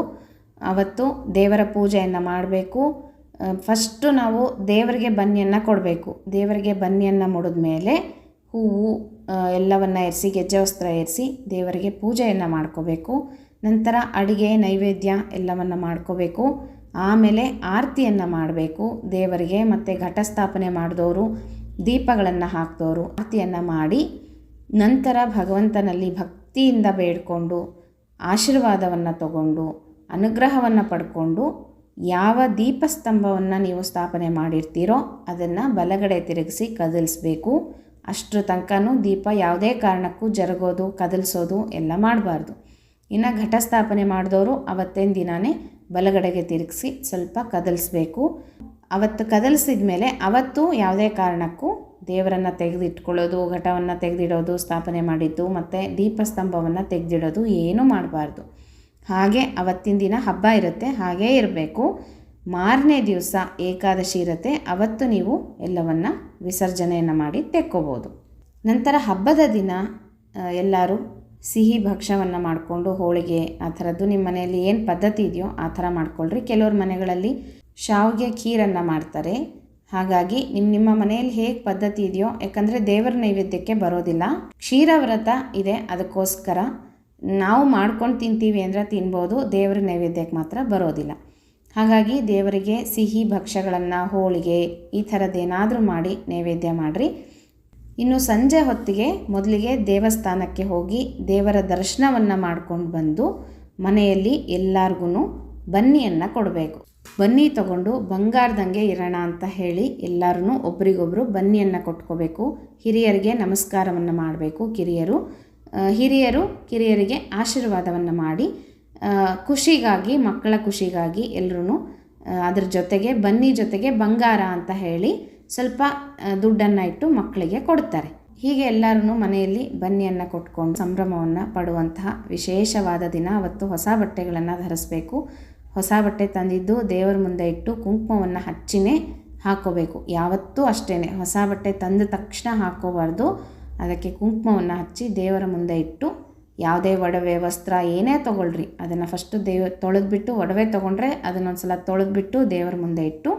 A: ಅವತ್ತು ದೇವರ ಪೂಜೆಯನ್ನು ಮಾಡಬೇಕು. ಫಸ್ಟು ನಾವು ದೇವರಿಗೆ ಬನ್ನಿಯನ್ನು ಕೊಡಬೇಕು. ದೇವರಿಗೆ ಬನ್ನಿಯನ್ನು ಮುಡಿದ ಮೇಲೆ ಹೂವು ಎಲ್ಲವನ್ನು ಏರಿಸಿ, ಗೆಜ್ಜೆ ವಸ್ತ್ರ ಎರಿಸಿ ದೇವರಿಗೆ ಪೂಜೆಯನ್ನು ಮಾಡ್ಕೋಬೇಕು. ನಂತರ ಅಡಿಗೆ, ನೈವೇದ್ಯ ಎಲ್ಲವನ್ನು ಮಾಡ್ಕೋಬೇಕು. ಆಮೇಲೆ ಆರತಿಯನ್ನು ಮಾಡಬೇಕು. ದೇವರಿಗೆ ಮತ್ತು ಘಟಸ್ಥಾಪನೆ ಮಾಡಿದವರು ದೀಪಗಳನ್ನು ಹಾಕಿದವರು ಆರತಿಯನ್ನು ಮಾಡಿ ನಂತರ ಭಗವಂತನಲ್ಲಿ ಭಕ್ತಿಯಿಂದ ಬೇಡಿಕೊಂಡು ಆಶೀರ್ವಾದವನ್ನು ತಗೊಂಡು, ಅನುಗ್ರಹವನ್ನು ಪಡ್ಕೊಂಡು ಯಾವ ದೀಪಸ್ತಂಭವನ್ನು ನೀವು ಸ್ಥಾಪನೆ ಮಾಡಿರ್ತೀರೋ ಅದನ್ನು ಬಲಗಡೆ ತಿರುಗಿಸಿ ಕದಲಿಸ್ಬೇಕು. ಅಷ್ಟರ ತನಕನೂ ದೀಪ ಯಾವುದೇ ಕಾರಣಕ್ಕೂ ಜರಗೋದು, ಕದಲಿಸೋದು ಎಲ್ಲ ಮಾಡಬಾರ್ದು. ಇನ್ನು ಘಟಸ್ಥಾಪನೆ ಮಾಡಿದವರು ಅವತ್ತಿನ ದಿನಾನೇ ಬಲಗಡೆಗೆ ತಿರುಗಿಸಿ ಸ್ವಲ್ಪ ಕದಲಿಸ್ಬೇಕು. ಅವತ್ತು ಕದಲಿಸಿದ ಮೇಲೆ ಅವತ್ತು ಯಾವುದೇ ಕಾರಣಕ್ಕೂ ದೇವರನ್ನು ತೆಗೆದಿಟ್ಕೊಳ್ಳೋದು, ಘಟವನ್ನು ತೆಗೆದಿಡೋದು, ಸ್ಥಾಪನೆ ಮಾಡಿದ್ದು ಮತ್ತು ದೀಪಸ್ತಂಭವನ್ನು ತೆಗೆದಿಡೋದು ಏನೂ ಮಾಡಬಾರ್ದು. ಹಾಗೆ ಅವತ್ತಿನ ದಿನ ಹಬ್ಬ ಇರುತ್ತೆ, ಹಾಗೇ ಇರಬೇಕು. ಮಾರನೇ ದಿವಸ ಏಕಾದಶಿ ಇರುತ್ತೆ, ಅವತ್ತು ನೀವು ಎಲ್ಲವನ್ನು ವಿಸರ್ಜನೆಯನ್ನು ಮಾಡಿ ತೆಕ್ಕೋಬೋದು. ನಂತರ ಹಬ್ಬದ ದಿನ ಎಲ್ಲರೂ ಸಿಹಿ ಭಕ್ಷ್ಯವನ್ನು ಮಾಡಿಕೊಂಡು ಹೋಳಿಗೆ, ಆ ಥರದ್ದು ನಿಮ್ಮ ಮನೆಯಲ್ಲಿ ಏನು ಪದ್ಧತಿ ಇದೆಯೋ ಆ ಥರ ಮಾಡ್ಕೊಳ್ರಿ. ಕೆಲವ್ರ ಮನೆಗಳಲ್ಲಿ ಶಾವಿಗೆ ಖೀರನ್ನು ಮಾಡ್ತಾರೆ. ಹಾಗಾಗಿ ನಿಮ್ಮ ನಿಮ್ಮ ಮನೆಯಲ್ಲಿ ಹೇಗೆ ಪದ್ಧತಿ ಇದೆಯೋ, ಯಾಕಂದರೆ ದೇವರ ನೈವೇದ್ಯಕ್ಕೆ ಬರೋದಿಲ್ಲ. ಕ್ಷೀರ ವ್ರತ ಇದೆ, ಅದಕ್ಕೋಸ್ಕರ ನಾವು ಮಾಡ್ಕೊಂಡು ತಿಂತೀವಿ ಅಂದರೆ ತಿನ್ಬೋದು, ದೇವರ ನೈವೇದ್ಯಕ್ಕೆ ಮಾತ್ರ ಬರೋದಿಲ್ಲ. ಹಾಗಾಗಿ ದೇವರಿಗೆ ಸಿಹಿ ಭಕ್ಷ್ಯಗಳನ್ನು, ಹೋಳಿಗೆ ಈ ಥರದ್ದೇನಾದರೂ ಮಾಡಿ ನೈವೇದ್ಯ ಮಾಡಿರಿ. ಇನ್ನು ಸಂಜೆ ಹೊತ್ತಿಗೆ ಮೊದಲಿಗೆ ದೇವಸ್ಥಾನಕ್ಕೆ ಹೋಗಿ ದೇವರ ದರ್ಶನವನ್ನು ಮಾಡ್ಕೊಂಡು ಬಂದು ಮನೆಯಲ್ಲಿ ಎಲ್ಲರಿಗೂ ಬನ್ನಿಯನ್ನು ಕೊಡಬೇಕು. ಬನ್ನಿ ತಗೊಂಡು ಬಂಗಾರದಂಗೆ ಇರೋಣ ಅಂತ ಹೇಳಿ ಎಲ್ಲರೂ ಒಬ್ರಿಗೊಬ್ರು ಬನ್ನಿಯನ್ನು ಕೊಟ್ಕೋಬೇಕು. ಹಿರಿಯರಿಗೆ ನಮಸ್ಕಾರವನ್ನು ಮಾಡಬೇಕು ಕಿರಿಯರು. ಹಿರಿಯರು ಕಿರಿಯರಿಗೆ ಆಶೀರ್ವಾದವನ್ನು ಮಾಡಿ ಖುಷಿಗಾಗಿ, ಮಕ್ಕಳ ಖುಷಿಗಾಗಿ ಎಲ್ಲರೂ ಅದ್ರ ಜೊತೆಗೆ ಬನ್ನಿ ಜೊತೆಗೆ ಬಂಗಾರ ಅಂತ ಹೇಳಿ ಸ್ವಲ್ಪ ದುಡ್ಡನ್ನು ಇಟ್ಟು ಮಕ್ಕಳಿಗೆ ಕೊಡ್ತಾರೆ. ಹೀಗೆ ಎಲ್ಲರೂ ಮನೆಯಲ್ಲಿ ಬನ್ನಿಯನ್ನು ಕೊಟ್ಕೊಂಡು ಸಂಭ್ರಮವನ್ನು ಪಡುವಂತಹ ವಿಶೇಷವಾದ ದಿನ ಅವತ್ತು ಹೊಸ ಬಟ್ಟೆಗಳನ್ನು ಧರಿಸ್ಬೇಕು. ಹೊಸ ಬಟ್ಟೆ ತಂದಿದ್ದು ದೇವರ ಮುಂದೆ ಇಟ್ಟು ಕುಂಕುಮವನ್ನು ಹಚ್ಚಿನೇ ಹಾಕೋಬೇಕು. ಯಾವತ್ತೂ ಅಷ್ಟೇ ಹೊಸ ಬಟ್ಟೆ ತಂದ ತಕ್ಷಣ ಹಾಕೋಬಾರ್ದು. ಅದಕ್ಕೆ ಕುಂಕುಮವನ್ನು ಹಚ್ಚಿ ದೇವರ ಮುಂದೆ ಇಟ್ಟು ಯಾವುದೇ ಒಡವೆ, ವಸ್ತ್ರ ಏನೇ ತೊಗೊಳ್ರಿ, ಅದನ್ನು ಫಸ್ಟು ದೇವ, ತೊಳೆದ್ಬಿಟ್ಟು ಒಡವೆ ತೊಗೊಂಡ್ರೆ ಅದನ್ನೊಂದು ಸಲ ತೊಳೆದ್ಬಿಟ್ಟು ದೇವರ ಮುಂದೆ ಇಟ್ಟು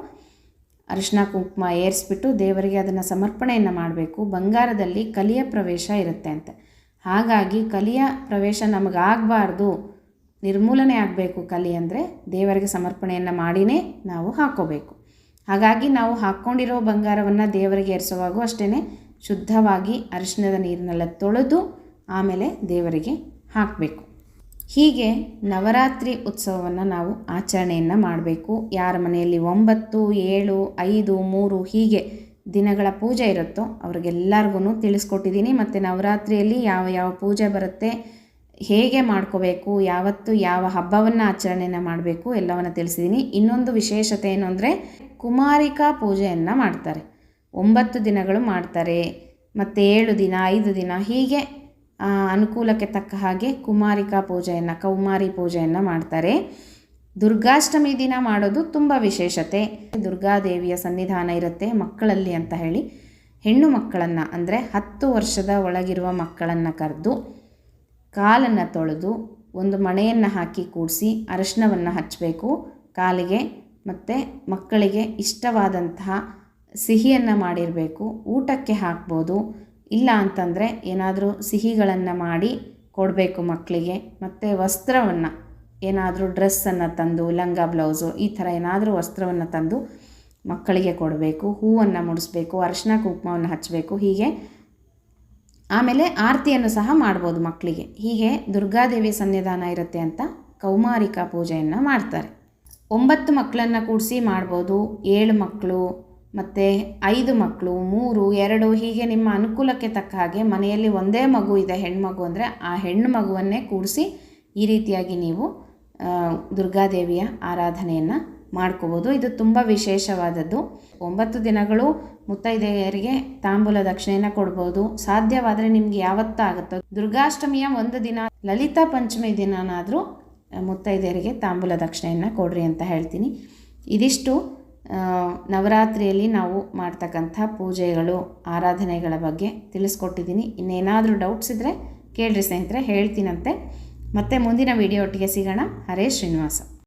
A: ಅರಿಶಿನ ಕುಂಕುಮ ಏರಿಸ್ಬಿಟ್ಟು ದೇವರಿಗೆ ಅದನ್ನು ಸಮರ್ಪಣೆಯನ್ನು ಮಾಡಬೇಕು. ಬಂಗಾರದಲ್ಲಿ ಕಲಿಯ ಪ್ರವೇಶ ಇರುತ್ತೆ ಅಂತ. ಹಾಗಾಗಿ ಕಲಿಯ ಪ್ರವೇಶ ನಮಗಾಗಬಾರ್ದು ನಿರ್ಮೂಲನೆ ಆಗಬೇಕು ಕಲಿ ಅಂದರೆ ದೇವರಿಗೆ ಸಮರ್ಪಣೆಯನ್ನು ಮಾಡಿನೇ ನಾವು ಹಾಕೋಬೇಕು. ಹಾಗಾಗಿ ನಾವು ಹಾಕ್ಕೊಂಡಿರೋ ಬಂಗಾರವನ್ನು ದೇವರಿಗೆ ಏರಿಸುವಾಗೂ ಅಷ್ಟೇ ಶುದ್ಧವಾಗಿ ಅರಿಶಿಣದ ನೀರಿನೆಲ್ಲ ತೊಳೆದು ಆಮೇಲೆ ದೇವರಿಗೆ ಹಾಕಬೇಕು. ಹೀಗೆ ನವರಾತ್ರಿ ಉತ್ಸವವನ್ನು ನಾವು ಆಚರಣೆಯನ್ನು ಮಾಡಬೇಕು. ಯಾರ ಮನೆಯಲ್ಲಿ ಒಂಬತ್ತು, ಏಳು, ಐದು, ಮೂರು ಹೀಗೆ ದಿನಗಳ ಪೂಜೆ ಇರುತ್ತೋ ಅವ್ರಿಗೆಲ್ಲರಿಗೂ ತಿಳಿಸ್ಕೊಟ್ಟಿದ್ದೀನಿ. ಮತ್ತು ನವರಾತ್ರಿಯಲ್ಲಿ ಯಾವ ಯಾವ ಪೂಜೆ ಬರುತ್ತೆ, ಹೇಗೆ ಮಾಡ್ಕೋಬೇಕು, ಯಾವತ್ತು ಯಾವ ಹಬ್ಬವನ್ನು ಆಚರಣೆಯನ್ನು ಮಾಡಬೇಕು ಎಲ್ಲವನ್ನು ತಿಳಿಸಿದ್ದೀನಿ. ಇನ್ನೊಂದು ವಿಶೇಷತೆ ಏನು ಅಂದರೆ ಕುಮಾರಿಕಾ ಪೂಜೆಯನ್ನು ಮಾಡ್ತಾರೆ. ಒಂಬತ್ತು ದಿನಗಳು ಮಾಡ್ತಾರೆ. ಮತ್ತು ಏಳು ದಿನ, ಐದು ದಿನ ಹೀಗೆ ಅನುಕೂಲಕ್ಕೆ ತಕ್ಕ ಹಾಗೆ ಕುಮಾರಿಕಾ ಪೂಜೆಯನ್ನು, ಕೌಮಾರಿ ಪೂಜೆಯನ್ನು ಮಾಡ್ತಾರೆ. ದುರ್ಗಾಷ್ಟಮಿ ದಿನ ಮಾಡೋದು ತುಂಬ ವಿಶೇಷತೆ. ದುರ್ಗಾದೇವಿಯ ಸನ್ನಿಧಾನ ಇರುತ್ತೆ ಮಕ್ಕಳಲ್ಲಿ ಅಂತ ಹೇಳಿ. ಹೆಣ್ಣು ಮಕ್ಕಳನ್ನು ಅಂದರೆ ಹತ್ತು ವರ್ಷದ ಒಳಗಿರುವ ಮಕ್ಕಳನ್ನು ಕರೆದು ಕಾಲನ್ನು ತೊಳೆದು ಒಂದು ಮಣೆಯನ್ನು ಹಾಕಿ ಕೂಡಿಸಿ ಅರಶಿನವನ್ನು ಹಚ್ಚಬೇಕು ಕಾಲಿಗೆ ಮತ್ತು ಮಕ್ಕಳಿಗೆ ಇಷ್ಟವಾದಂತಹ ಸಿಹಿಯನ್ನು ಮಾಡಿರಬೇಕು, ಊಟಕ್ಕೆ ಹಾಕ್ಬೋದು, ಇಲ್ಲ ಅಂತಂದರೆ ಏನಾದರೂ ಸಿಹಿಗಳನ್ನು ಮಾಡಿ ಕೊಡಬೇಕು ಮಕ್ಕಳಿಗೆ ಮತ್ತು ವಸ್ತ್ರವನ್ನು, ಏನಾದರೂ ಡ್ರೆಸ್ಸನ್ನು ತಂದು, ಲಂಗ, ಬ್ಲೌಸು, ಈ ಥರ ಏನಾದರೂ ವಸ್ತ್ರವನ್ನು ತಂದು ಮಕ್ಕಳಿಗೆ ಕೊಡಬೇಕು, ಹೂವನ್ನು ಮುಡಿಸ್ಬೇಕು ಅರಿಶಿನ ಕುಂಕುಮವನ್ನು ಹಚ್ಚಬೇಕು ಹೀಗೆ. ಆಮೇಲೆ ಆರತಿಯನ್ನು ಸಹ ಮಾಡ್ಬೋದು ಮಕ್ಕಳಿಗೆ ಹೀಗೆ ದುರ್ಗಾದೇವಿ ಸನ್ನಿಧಾನ ಇರುತ್ತೆ ಅಂತ ಕೌಮಾರಿಕಾ ಪೂಜೆಯನ್ನು ಮಾಡ್ತಾರೆ. ಒಂಬತ್ತು ಮಕ್ಕಳನ್ನು ಕೂಡಿಸಿ ಮಾಡ್ಬೋದು, ಏಳು ಮಕ್ಕಳು ಮತ್ತು ಐದು ಮಕ್ಕಳು ಮೂರು, ಎರಡು ಹೀಗೆ ನಿಮ್ಮ ಅನುಕೂಲಕ್ಕೆ ತಕ್ಕ ಹಾಗೆ ಮನೆಯಲ್ಲಿ ಒಂದೇ ಮಗು ಇದೆ, ಹೆಣ್ಮಗು ಅಂದರೆ ಆ ಹೆಣ್ಣು ಮಗುವನ್ನೇ ಕೂಡಿಸಿ ಈ ರೀತಿಯಾಗಿ ನೀವು ದುರ್ಗಾದೇವಿಯ ಆರಾಧನೆಯನ್ನು ಮಾಡ್ಕೋಬೋದು. ಇದು ತುಂಬ ವಿಶೇಷವಾದದ್ದು. ಒಂಬತ್ತು ದಿನಗಳು ಮುತ್ತೈದೆಯರಿಗೆ ತಾಂಬೂಲ ದಕ್ಷಿಣೆಯನ್ನು ಕೊಡ್ಬೋದು. ಸಾಧ್ಯವಾದರೆ ನಿಮ್ಗೆ ಯಾವತ್ತಾಗುತ್ತೋ ದುರ್ಗಾಷ್ಟಮಿಯ ಒಂದು ದಿನ, ಲಲಿತಾ ಪಂಚಮಿ ದಿನನಾದರೂ ಮುತ್ತೈದೆಯರಿಗೆ ತಾಂಬೂಲ ದಕ್ಷಿಣೆಯನ್ನು ಕೊಡ್ರಿ ಅಂತ ಹೇಳ್ತೀನಿ. ಇದಿಷ್ಟು. ನವರಾತ್ರಿಯಲ್ಲಿ ನಾವು ಮಾಡ್ತಕ್ಕಂಥ ಪೂಜೆಗಳು, ಆರಾಧನೆಗಳ ಬಗ್ಗೆ ತಿಳಿಸ್ಕೊಟ್ಟಿದ್ದೀನಿ. ಇನ್ನೇನಾದರೂ ಡೌಟ್ಸ್ ಇದ್ದರೆ ಕೇಳ್ರಿ ಸ್ನೇಹಿತರೆ, ಹೇಳ್ತೀನಂತೆ. ಮತ್ತೆ ಮುಂದಿನ ವಿಡಿಯೋ ಒಟ್ಟಿಗೆ ಸಿಗೋಣ. ಹರೇ ಶ್ರೀನಿವಾಸ.